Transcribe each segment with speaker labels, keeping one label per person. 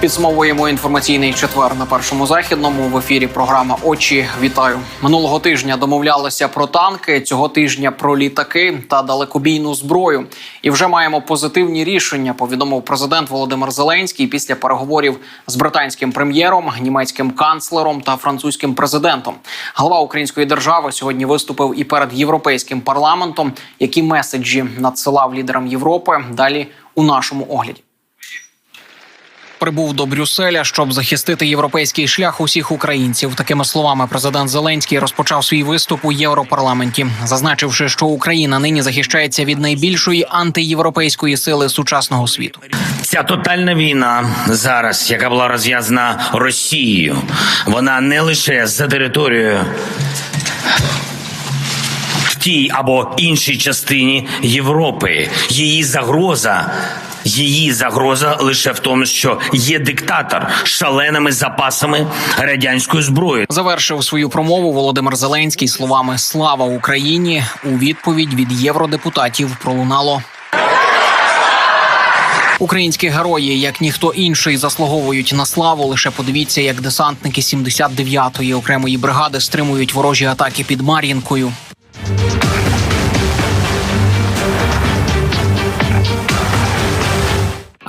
Speaker 1: Підсумовуємо інформаційний четвер на першому західному в ефірі. Програма Очі. Вітаю минулого тижня. Домовлялися про танки цього тижня про літаки та далекобійну зброю. І вже маємо позитивні рішення. Повідомив президент Володимир Зеленський після переговорів з британським прем'єром, німецьким канцлером та французьким президентом. Глава української держави сьогодні виступив і перед європейським парламентом. Які меседжі надсилав лідерам Європи? Далі у нашому огляді. Прибув до Брюсселя, щоб захистити європейський шлях усіх українців. Такими словами, президент Зеленський розпочав свій виступ у Європарламенті, зазначивши, що Україна нині захищається від найбільшої антиєвропейської сили сучасного світу.
Speaker 2: Ця тотальна війна зараз, яка була розв'язана Росією, вона не лише за територією в тій або іншій частині Європи. Її загроза. Її загроза лише в тому, що є диктатор шаленими запасами радянської зброї.
Speaker 1: Завершив свою промову Володимир Зеленський словами Слава Україні у відповідь від євродепутатів пролунало. Українські герої, як ніхто інший, заслуговують на славу. Лише подивіться, як десантники 79-ї окремої бригади стримують ворожі атаки під Мар'їнкою.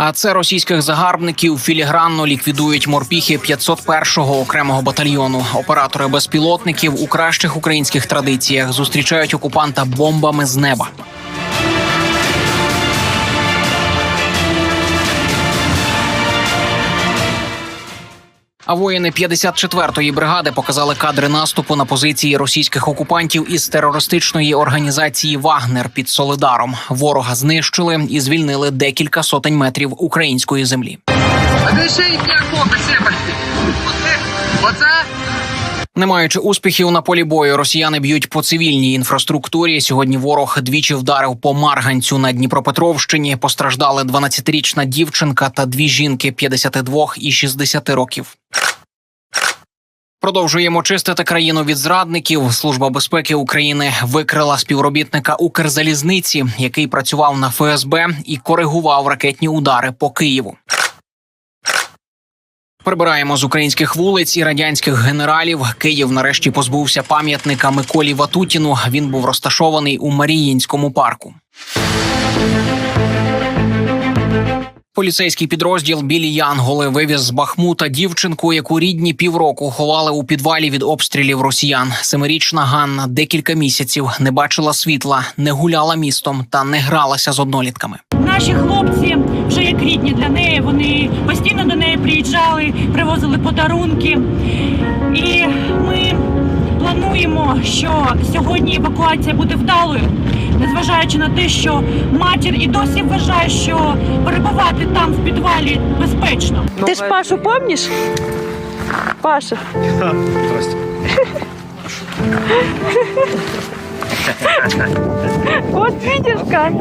Speaker 1: А це російських загарбників філігранно ліквідують морпіхи 501-го окремого батальйону. Оператори безпілотників у кращих українських традиціях зустрічають окупанта бомбами з неба. А воїни 54-ї бригади показали кадри наступу на позиції російських окупантів із терористичної організації Вагнер під Солидаром. Ворога знищили і звільнили декілька сотень метрів української землі.
Speaker 3: Оце, оце
Speaker 1: Не маючи успіхів на полі бою, росіяни б'ють по цивільній інфраструктурі. Сьогодні ворог двічі вдарив по Марганцю на Дніпропетровщині. Постраждали 12-річна дівчинка та дві жінки 52 і 60 років. Продовжуємо чистити країну від зрадників. Служба безпеки України викрила співробітника Укрзалізниці, який працював на ФСБ і коригував ракетні удари по Києву. Прибираємо з українських вулиць і радянських генералів. Київ нарешті позбувся пам'ятника Миколі Ватутіну. Він був розташований у Маріїнському парку. Поліцейський підрозділ Білі Янголи вивіз з Бахмута дівчинку, яку рідні півроку ховали у підвалі від обстрілів росіян. Семирічна Ганна декілька місяців не бачила світла, не гуляла містом та не гралася з однолітками.
Speaker 4: Наші хлопці вже як рідні для неї. Вони постійно до неї приїжджали, привозили подарунки. І ми плануємо, що сьогодні евакуація буде вдалою, незважаючи на те, що матір і досі вважає, що перебувати там в підвалі безпечно.
Speaker 5: Ты ж Пашу помнишь? Паша. Вот видишь как.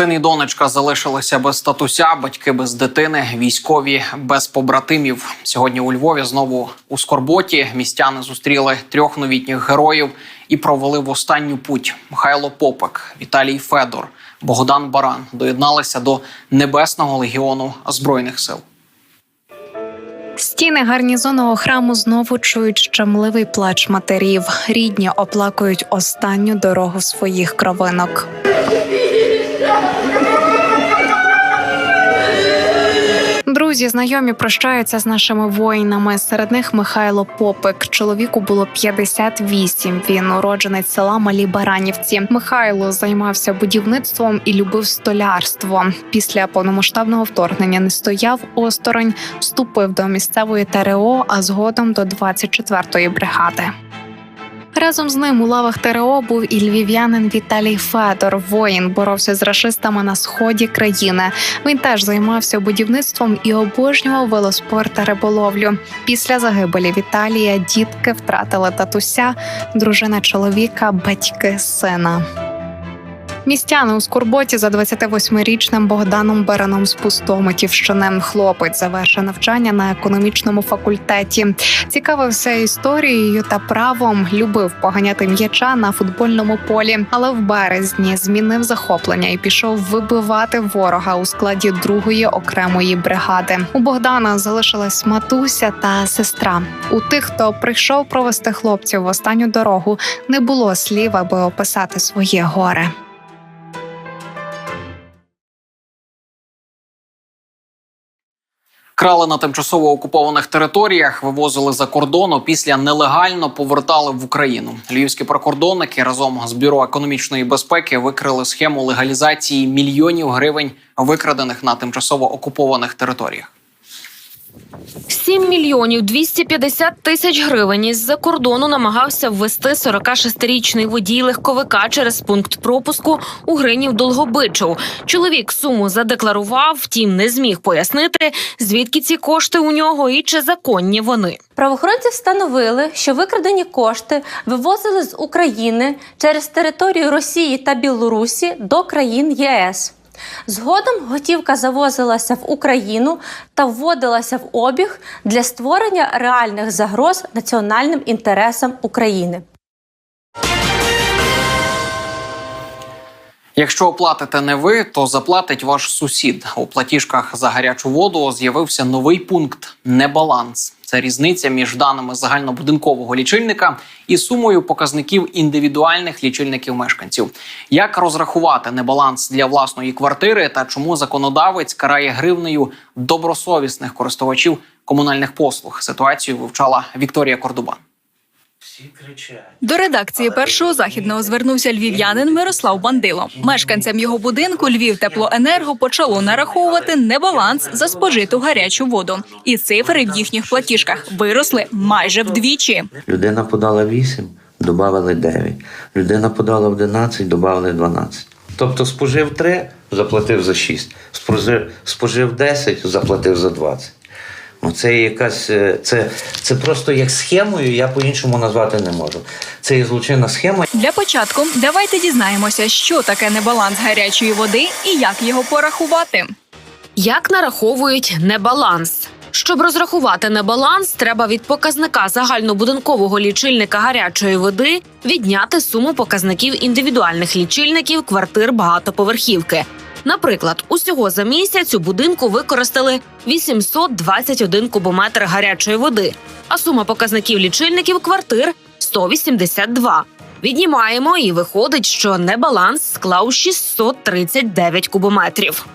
Speaker 1: Син і донечка залишилися без статуся, батьки без дитини, військові без побратимів. Сьогодні у Львові знову у Скорботі містяни зустріли трьох новітніх героїв і провели в останню путь. Михайло Попик, Віталій Федор, Богдан Баран доєдналися до Небесного легіону збройних сил.
Speaker 6: Стіни гарнізонного храму знову чують щемливий плач матерів. Рідні оплакують останню дорогу своїх кровинок. Друзі, знайомі прощаються з нашими воїнами. Серед них Михайло Попик. Чоловіку було 58. Він уродженець села Малі Баранівці. Михайло займався будівництвом і любив столярство. Після повномасштабного вторгнення не стояв осторонь, вступив до місцевої ТРО, а згодом до 24-ї бригади. Разом з ним у лавах ТРО був і львів'янин Віталій Федор. Воїн боровся з рашистами на сході країни. Він теж займався будівництвом і обожнював велоспорт та риболовлю. Після загибелі Віталія дітки втратили татуся, дружина чоловіка, батьки сина. Містяни у скорботі за 28-річним Богданом Бераном з Пустомитівщини. Хлопець завершив навчання на економічному факультеті. Цікавився історією та правом. Любив поганяти м'яча на футбольному полі, але в березні змінив захоплення і пішов вибивати ворога у складі другої окремої бригади. У Богдана залишилась матуся та сестра. У тих, хто прийшов провести хлопців в останню дорогу, не було слів, аби описати своє горе.
Speaker 1: Крали на тимчасово окупованих територіях, вивозили за кордону. після нелегально повертали в Україну. Львівські прикордонники разом з бюро економічної безпеки викрили схему легалізації мільйонів гривень, викрадених на тимчасово окупованих територіях.
Speaker 7: 7 мільйонів 250 тисяч гривень із-за кордону намагався ввести 46-річний водій легковика через пункт пропуску у Гринів Долгобичов. Чоловік суму задекларував, втім не зміг пояснити, звідки ці кошти у нього і чи законні вони.
Speaker 8: Правоохоронці встановили, що викрадені кошти вивозили з України через територію Росії та Білорусі до країн ЄС. Згодом готівка завозилася в Україну та вводилася в обіг для створення реальних загроз національним інтересам України.
Speaker 1: Якщо оплатите не ви, то заплатить ваш сусід. У платіжках за гарячу воду з'явився новий пункт небаланс. Це різниця між даними загальнобудинкового лічильника і сумою показників індивідуальних лічильників мешканців. Як розрахувати небаланс для власної квартири та чому законодавець карає гривнею добросовісних користувачів комунальних послуг? Ситуацію вивчала Вікторія Кордубан.
Speaker 9: До редакції першого західного звернувся львів'янин Мирослав Бандило. Мешканцям його будинку Львів теплоенерго почало нараховувати небаланс за спожиту гарячу воду, і цифри в їхніх платіжках виросли майже вдвічі.
Speaker 10: Людина подала 8, додали 9. Людина подала 11, додали 12. Тобто спожив 3, заплатив за 6. Спожив, спожив 10, заплатив за 20. Ну, це якась е, це, це просто як схемою, я по-іншому назвати не можу. Це є злочинна схема.
Speaker 9: Для початку давайте дізнаємося, що таке небаланс гарячої води і як його порахувати.
Speaker 7: Як нараховують небаланс? Щоб розрахувати небаланс, треба від показника загальнобудинкового лічильника гарячої води відняти суму показників індивідуальних лічильників квартир багатоповерхівки. Наприклад, усього за місяць у будинку використали 821 кубометр гарячої води, а сума показників лічильників квартир 182. Віднімаємо і виходить, що небаланс склав 639 кубометрів.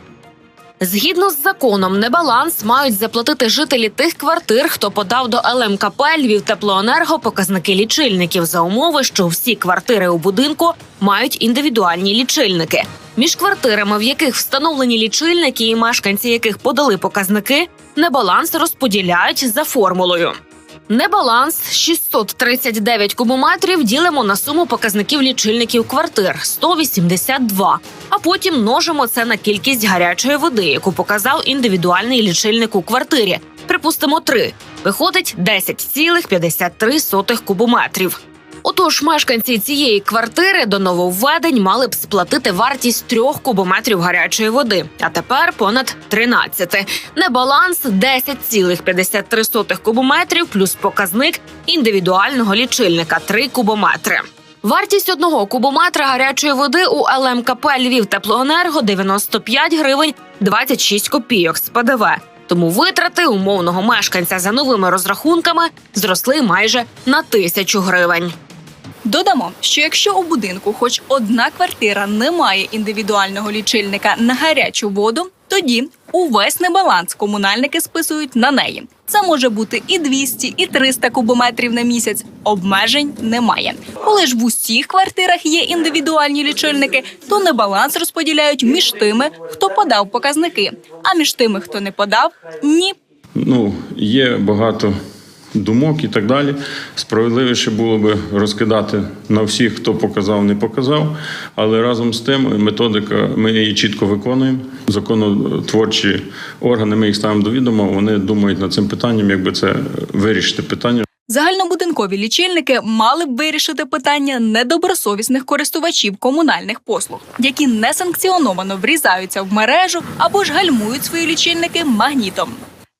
Speaker 7: Згідно з законом, небаланс мають заплатити жителі тих квартир, хто подав до ЛМКП Львів Теплоенерго показники лічильників за умови, що всі квартири у будинку мають індивідуальні лічильники. Між квартирами, в яких встановлені лічильники, і мешканці яких подали показники, небаланс розподіляють за формулою. Небаланс 639 кубометрів ділимо на суму показників лічильників квартир 182, а потім множимо це на кількість гарячої води, яку показав індивідуальний лічильник у квартирі. Припустимо 3. Виходить 10,53 кубометрів. Отож, мешканці цієї квартири до нововведень мали б сплатити вартість трьох кубометрів гарячої води, а тепер понад 13. Небаланс 10,53 кубометрів плюс показник індивідуального лічильника 3 кубометри. Вартість одного кубометра гарячої води у ЛМКП Львів Теплоенерго 95 гривень 26 копійок з ПДВ. Тому витрати умовного мешканця за новими розрахунками зросли майже на тисячу гривень.
Speaker 9: Додамо, що якщо у будинку хоч одна квартира не має індивідуального лічильника на гарячу воду, тоді увесь небаланс комунальники списують на неї. Це може бути і 200, і 300 кубометрів на місяць. Обмежень немає. Коли ж в усіх квартирах є індивідуальні лічильники, то небаланс розподіляють між тими, хто подав показники, а між тими, хто не подав, ні.
Speaker 11: ну, є багато думок і так далі. Справедливіше було би розкидати на всіх, хто показав, не показав. Але разом з тим методика, ми її чітко виконуємо. Законотворчі органи, ми їх ставимо до відома. Вони думають над цим питанням, якби це вирішити питання.
Speaker 9: Загальнобудинкові лічильники мали б вирішити питання недобросовісних користувачів комунальних послуг, які несанкціоновано врізаються в мережу або ж гальмують свої лічильники магнітом.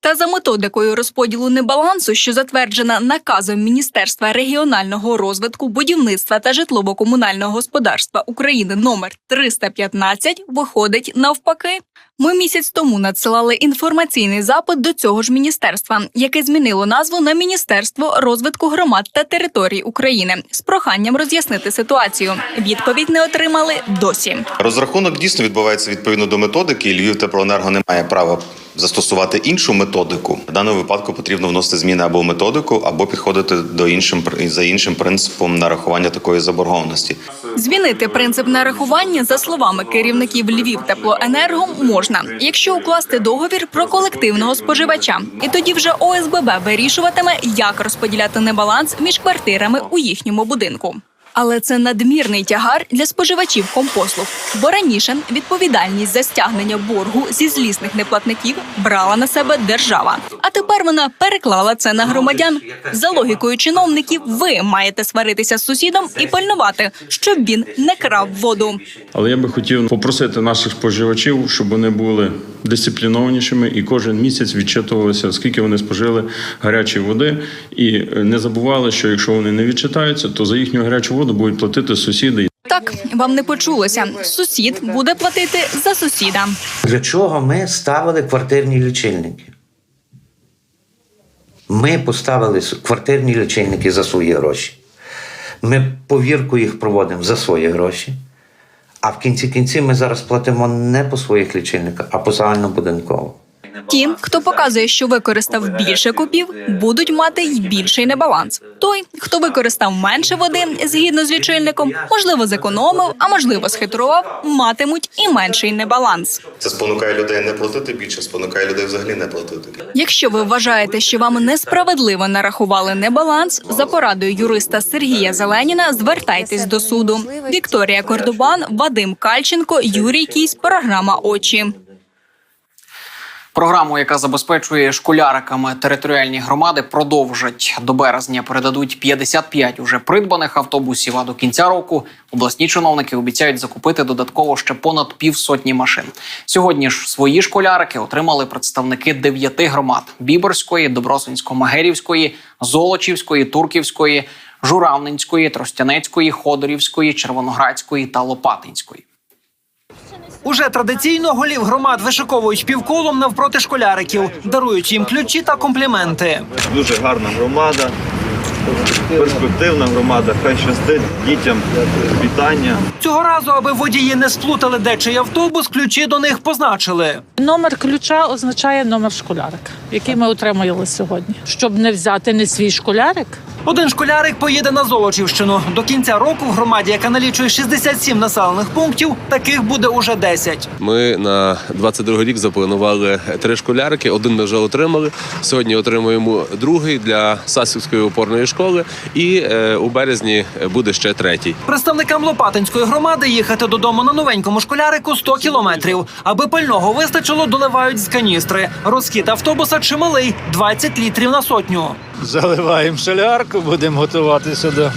Speaker 9: Та за методикою розподілу небалансу, що затверджена наказом Міністерства регіонального розвитку, будівництва та житлово-комунального господарства України номер 315, виходить навпаки. Ми місяць тому надсилали інформаційний запит до цього ж міністерства, яке змінило назву на Міністерство розвитку громад та територій України з проханням роз'яснити ситуацію. Відповідь не отримали досі.
Speaker 12: Розрахунок дійсно відбувається відповідно до методики. Львів теплоенерго не має права застосувати іншу методику. В даному випадку потрібно вносити зміни або в методику, або підходити до іншим за іншим принципом нарахування такої заборгованості.
Speaker 9: Змінити принцип нарахування за словами керівників Львів теплоенерго можна, якщо укласти договір про колективного споживача, і тоді вже ОСББ вирішуватиме, як розподіляти небаланс між квартирами у їхньому будинку. Але це надмірний тягар для споживачів компослуг, бо раніше відповідальність за стягнення боргу зі злісних неплатників брала на себе держава. А тепер вона переклала це на громадян. За логікою чиновників, ви маєте сваритися з сусідом і пильнувати, щоб він не крав воду.
Speaker 11: Але я би хотів попросити наших споживачів, щоб вони були дисциплінованішими і кожен місяць відчитувалися, скільки вони спожили гарячої води, і е, не забували, що якщо вони не відчитаються, то за їхню гарячу воду будуть платити сусіди.
Speaker 9: Так вам не почулося. Сусід буде платити за сусіда.
Speaker 10: Для чого ми ставили квартирні лічильники? Ми поставили квартирні лічильники за свої гроші. Ми повірку їх проводимо за свої гроші. А в кінці кінці ми зараз платимо не по своїх лічильниках, а по загальнобудинково.
Speaker 9: Ті, хто показує, що використав більше купів, будуть мати й більший небаланс. Той, хто використав менше води згідно з лічильником, можливо, зекономив, а можливо, схитрував, матимуть і менший небаланс.
Speaker 12: Це спонукає людей не платити більше, спонукає людей взагалі не платити.
Speaker 9: Якщо ви вважаєте, що вам несправедливо нарахували небаланс, за порадою юриста Сергія Зеленіна звертайтесь до суду. Вікторія Кордубан, Вадим Кальченко, Юрій Кісь, програма Очі.
Speaker 1: Програму, яка забезпечує школяриками територіальні громади, продовжать до березня. Передадуть 55 уже придбаних автобусів. А до кінця року обласні чиновники обіцяють закупити додатково ще понад півсотні машин. Сьогодні ж свої школярики отримали представники дев'яти громад: Біборської, Добросинсько-Магерівської, Золочівської, Турківської, Журавненської, Тростянецької, Ходорівської, Червоноградської та Лопатинської.
Speaker 13: Уже традиційно голів громад вишиковують півколом навпроти школяриків, дарують їм ключі та компліменти.
Speaker 14: Дуже гарна громада, перспективна громада. Хай щастить дітям вітання.
Speaker 13: Цього разу, аби водії не сплутали дечий автобус, ключі до них позначили.
Speaker 15: Номер ключа означає номер школярика, який ми отримали сьогодні. Щоб не взяти не свій школярик,
Speaker 13: Один школярик поїде на Золочівщину. До кінця року в громаді, яка налічує 67 населених пунктів, таких буде уже 10.
Speaker 16: Ми на 22 рік запланували три школярики. Один ми вже отримали. Сьогодні отримуємо другий для Сасівської опорної школи, і е, у березні буде ще третій.
Speaker 13: Представникам Лопатинської громади їхати додому на новенькому школярику 100 кілометрів. Аби пального вистачило, доливають з каністри. Розхід автобуса чималий 20 літрів на сотню.
Speaker 17: Заливаємо солярку, будемо готуватися до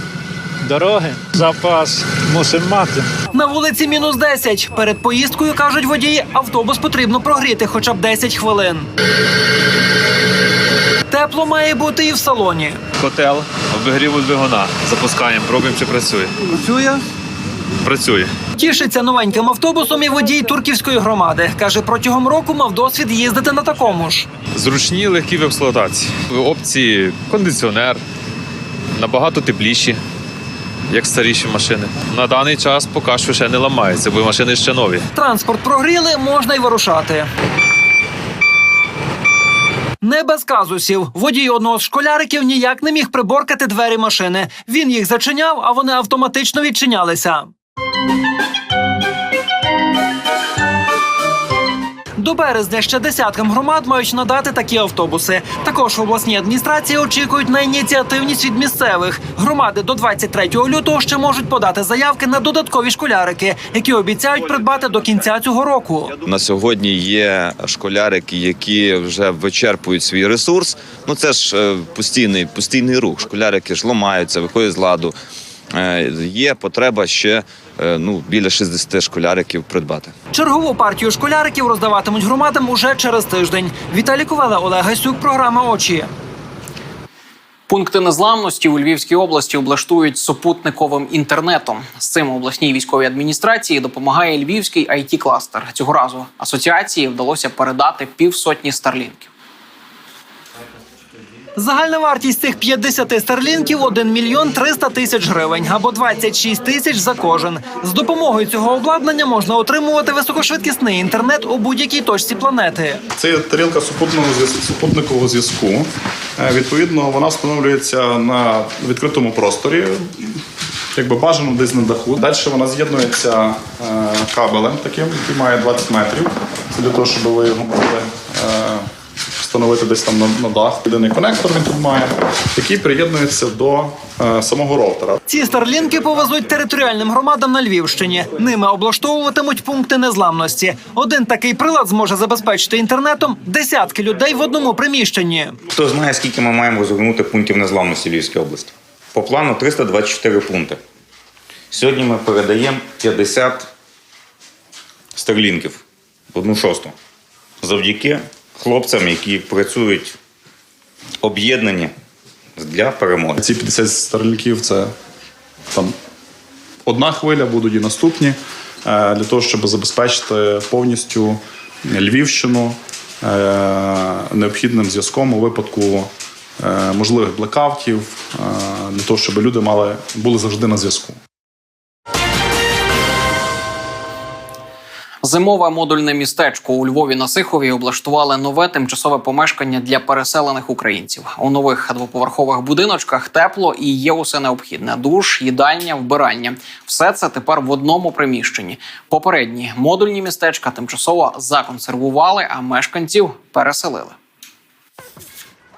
Speaker 17: дороги. Запас мусимо мати.
Speaker 13: На вулиці мінус 10. Перед поїздкою кажуть водії, автобус потрібно прогріти хоча б 10 хвилин. Тепло має бути і в салоні.
Speaker 14: Котел обігріву двигуна. Запускаємо, пробуємо, чи працює.
Speaker 13: Працює.
Speaker 14: Працює.
Speaker 13: Тішиться новеньким автобусом і водій турківської громади. Каже, протягом року мав досвід їздити на такому ж.
Speaker 14: Зручні, легкі в експлуатації. Опції кондиціонер, набагато тепліші, як старіші машини. На даний час поки що ще не ламається, бо машини ще нові.
Speaker 13: Транспорт прогріли, можна й вирушати. Не без казусів. Водій одного з школяриків ніяк не міг приборкати двері машини. Він їх зачиняв, а вони автоматично відчинялися. До березня ще десяткам громад мають надати такі автобуси. Також в обласній адміністрації очікують на ініціативність від місцевих. Громади до 23 лютого ще можуть подати заявки на додаткові школярики, які обіцяють придбати до кінця цього року.
Speaker 18: На сьогодні є школярики, які вже вичерпують свій ресурс. Ну це ж е, постійний, постійний рух. Школярики ж ламаються, виходять з ладу. Е, Є потреба ще ну, біля 60 школяриків придбати.
Speaker 13: Чергову партію школяриків роздаватимуть громадам уже через тиждень. Віталій Ковала, Олег Гасюк, програма Очі.
Speaker 1: Пункти незламності у Львівській області облаштують супутниковим інтернетом. З цим обласній військовій адміністрації допомагає Львівський it кластер Цього разу асоціації вдалося передати півсотні старлінків.
Speaker 13: Загальна вартість цих 50 старлінків 1 мільйон 300 тисяч гривень або 26 тисяч за кожен. З допомогою цього обладнання можна отримувати високошвидкісний інтернет у будь-якій точці планети.
Speaker 19: Це тарілка супутникового зв'язку. Е, Відповідно, вона встановлюється на відкритому просторі, якби бажано десь на даху. Далі вона з'єднується е, кабелем таким, який має 20 метрів. Це для того, щоб ви його могли е, встановити десь там на, на дах. Єдиний конектор він тут має, який приєднується до е, самого роутера.
Speaker 13: Ці старлінки повезуть територіальним громадам на Львівщині. Ними облаштовуватимуть пункти незламності. Один такий прилад зможе забезпечити інтернетом десятки людей в одному приміщенні.
Speaker 20: Хто знає, скільки ми маємо розгорнути пунктів незламності Львівської області? По плану 324 пункти. Сьогодні ми передаємо 50 старлінків, одну шосту. Завдяки хлопцям, які працюють об'єднані для перемоги.
Speaker 19: Ці 50 старлінків це там одна хвиля, будуть і наступні е, для того, щоб забезпечити повністю Львівщину е, необхідним зв'язком у випадку е, можливих блекаутів, для того, щоб люди мали були завжди на зв'язку.
Speaker 1: Зимове модульне містечко у Львові на Сихові облаштували нове тимчасове помешкання для переселених українців. У нових двоповерхових будиночках тепло і є усе необхідне: душ, їдальня, вбирання. Все це тепер в одному приміщенні. Попередні модульні містечка тимчасово законсервували, а мешканців переселили.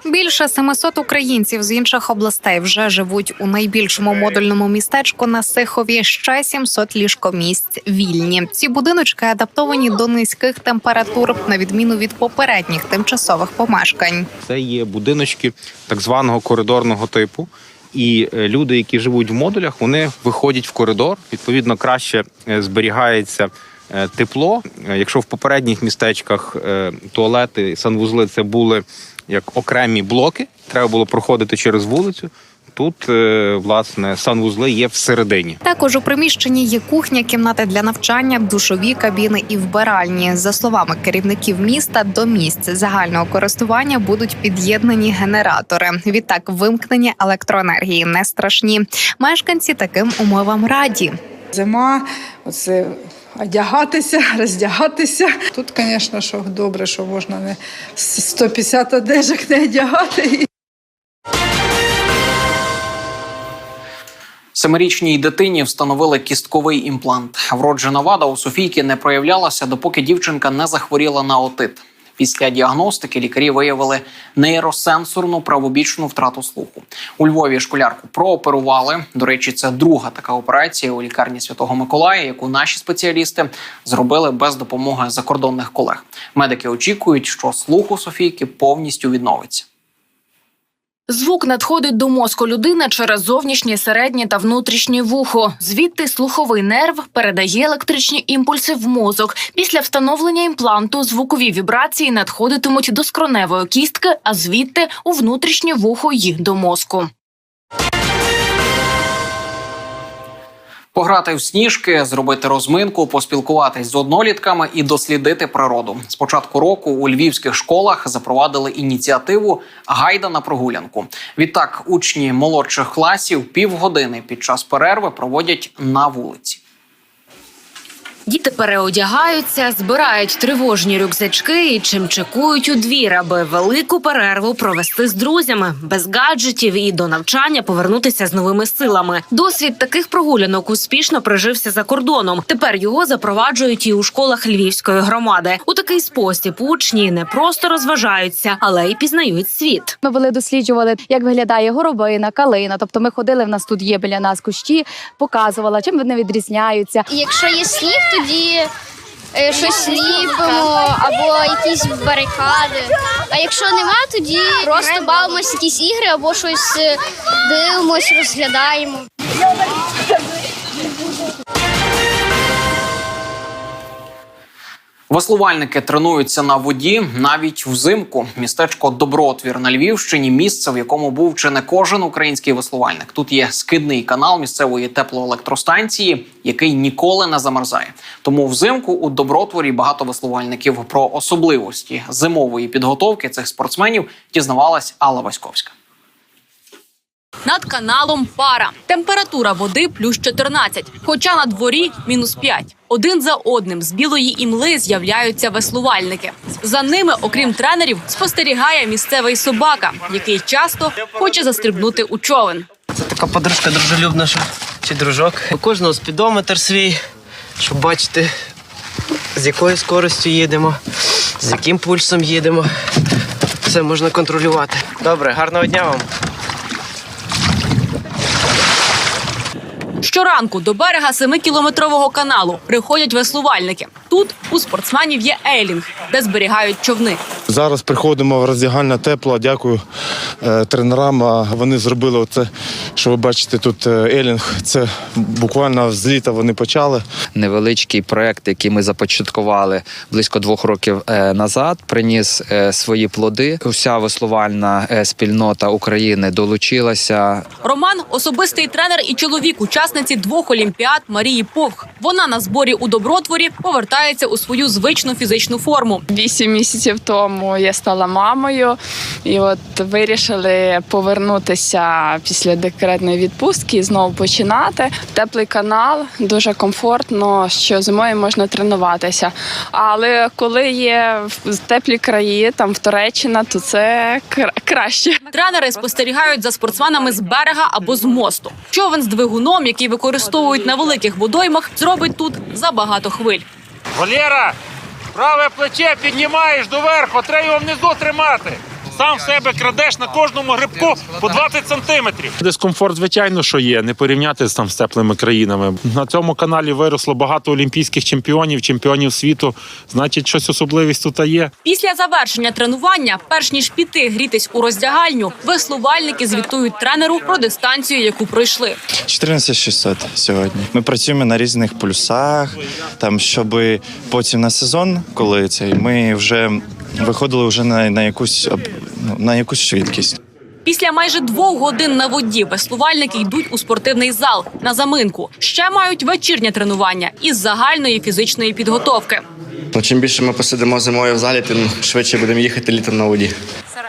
Speaker 6: Більше 700 українців з інших областей вже живуть у найбільшому модульному містечку на Сихові. Ще 700 ліжкомісць вільні. Ці будиночки адаптовані до низьких температур, на відміну від попередніх тимчасових помешкань.
Speaker 21: Це є будиночки так званого коридорного типу. І е, люди, які живуть в модулях, вони виходять в коридор. Відповідно, краще е, зберігається е, тепло. Якщо в попередніх містечках туалети, санвузли це були як окремі блоки, треба було проходити через вулицю. Тут е, власне санвузли є всередині.
Speaker 6: Також у приміщенні є кухня, кімнати для навчання, душові кабіни і вбиральні. За словами керівників міста, до місць загального користування будуть під'єднані генератори. Відтак, вимкнення електроенергії не страшні. Мешканці таким умовам раді.
Speaker 22: Зима, оце одягатися, роздягатися. Тут, звісно, що добре, що можна не 150 одежок не одягати.
Speaker 1: Семирічній дитині встановили кістковий імплант. Вроджена вада у Софійки не проявлялася, допоки дівчинка не захворіла на отит. Після діагностики лікарі виявили нейросенсорну правобічну втрату слуху. У Львові школярку прооперували. До речі, це друга така операція у лікарні Святого Миколая, яку наші спеціалісти зробили без допомоги закордонних колег. Медики очікують, що слух у Софійки повністю відновиться.
Speaker 7: Звук надходить до мозку людини через зовнішнє, середнє та внутрішнє вухо. Звідти слуховий нерв передає електричні імпульси в мозок. Після встановлення імпланту звукові вібрації надходитимуть до скроневої кістки, а звідти у внутрішнє вухо й до мозку.
Speaker 1: Пограти в сніжки, зробити розминку, поспілкуватись з однолітками і дослідити природу. З початку року у львівських школах запровадили ініціативу Гайда на прогулянку. Відтак, учні молодших класів півгодини під час перерви проводять на вулиці.
Speaker 7: Діти переодягаються, збирають тривожні рюкзачки і чимчикують у двір, аби велику перерву провести з друзями, без гаджетів і до навчання повернутися з новими силами. Досвід таких прогулянок успішно прижився за кордоном. Тепер його запроваджують і у школах львівської громади. У такий спосіб учні не просто розважаються, але й пізнають світ.
Speaker 23: Ми були досліджували, як виглядає горобина, калина. Тобто ми ходили, в нас тут є біля нас кущі, показувала, чим вони відрізняються.
Speaker 24: Якщо є сніг, тоді е, щось ліпимо або якісь барикади. А якщо нема, тоді просто бавимося якісь ігри або щось дивимося, дивимось, розглядаємо.
Speaker 1: Веслувальники тренуються на воді навіть взимку. Містечко Добротвір на Львівщині місце, в якому був чи не кожен український веслувальник. Тут є скидний канал місцевої теплоелектростанції, який ніколи не замерзає. Тому взимку у Добротворі багато веслувальників про особливості зимової підготовки цих спортсменів дізнавалась Алла Васьковська.
Speaker 25: Над каналом пара. Температура води плюс 14, хоча на дворі мінус 5. Один за одним з білої імли з'являються веслувальники. За ними, окрім тренерів, спостерігає місцевий собака, який часто хоче застрибнути у човен.
Speaker 26: Це Така подружка дружелюбна, чи дружок. У кожного спідометр свій, щоб бачити, з якою скоростю їдемо, з яким пульсом їдемо. Все можна контролювати. Добре, гарного дня вам.
Speaker 25: Щоранку до берега 7-кілометрового каналу приходять веслувальники. Тут у спортсменів є ейлінг, де зберігають човни.
Speaker 27: Зараз приходимо в роздягальня тепло. Дякую е, тренерам. Вони зробили оце, що ви бачите тут е, елінг. Це буквально з літа вони почали.
Speaker 28: невеличкий проект, який ми започаткували близько двох років е, назад, приніс свої плоди. Уся веслувальна спільнота України долучилася.
Speaker 25: Роман особистий тренер і чоловік учасниці двох олімпіад Марії Повх. Вона на зборі у добротворі повертається у свою звичну фізичну форму.
Speaker 29: Вісім місяців тому я стала мамою, і от вирішили повернутися після декретної відпустки і знову починати. Теплий канал, дуже комфортно, що зимою можна тренуватися. Але коли є в- теплі краї, там в Туреччина, то це краще.
Speaker 25: Тренери спостерігають за спортсменами з берега або з мосту. Човен з двигуном, який використовують на великих водоймах, зробить тут забагато хвиль.
Speaker 30: Валера, праве плече піднімаєш доверху, треба його внизу тримати. Сам в себе крадеш на кожному грибку по 20 сантиметрів.
Speaker 31: Дискомфорт, звичайно, що є. Не порівняти з там з теплими країнами. На цьому каналі виросло багато олімпійських чемпіонів, чемпіонів світу. Значить, щось особливість тут є.
Speaker 25: Після завершення тренування, перш ніж піти грітись у роздягальню, веслувальники звітують тренеру про дистанцію, яку пройшли.
Speaker 32: 14600 сьогодні. Ми працюємо на різних полюсах, там щоб потім на сезон, коли цей ми вже виходили вже на, на якусь ну, на якусь швидкість.
Speaker 25: Після майже двох годин на воді веслувальники йдуть у спортивний зал на заминку. Ще мають вечірнє тренування із загальної фізичної підготовки.
Speaker 33: Ну, чим більше ми посидимо зимою в залі, тим швидше будемо їхати літом на воді.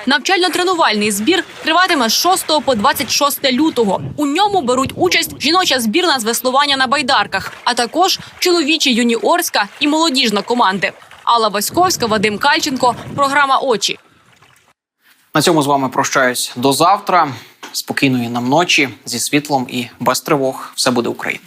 Speaker 25: Навчально-тренувальний збір триватиме з 6 по 26 лютого. У ньому беруть участь жіноча збірна з веслування на байдарках, а також чоловічі юніорська і молодіжна команди. Алла Васьковська, Вадим Кальченко. Програма Очі.
Speaker 1: На цьому з вами прощаюсь до завтра. Спокійної нам ночі зі світлом і без тривог. Все буде Україна.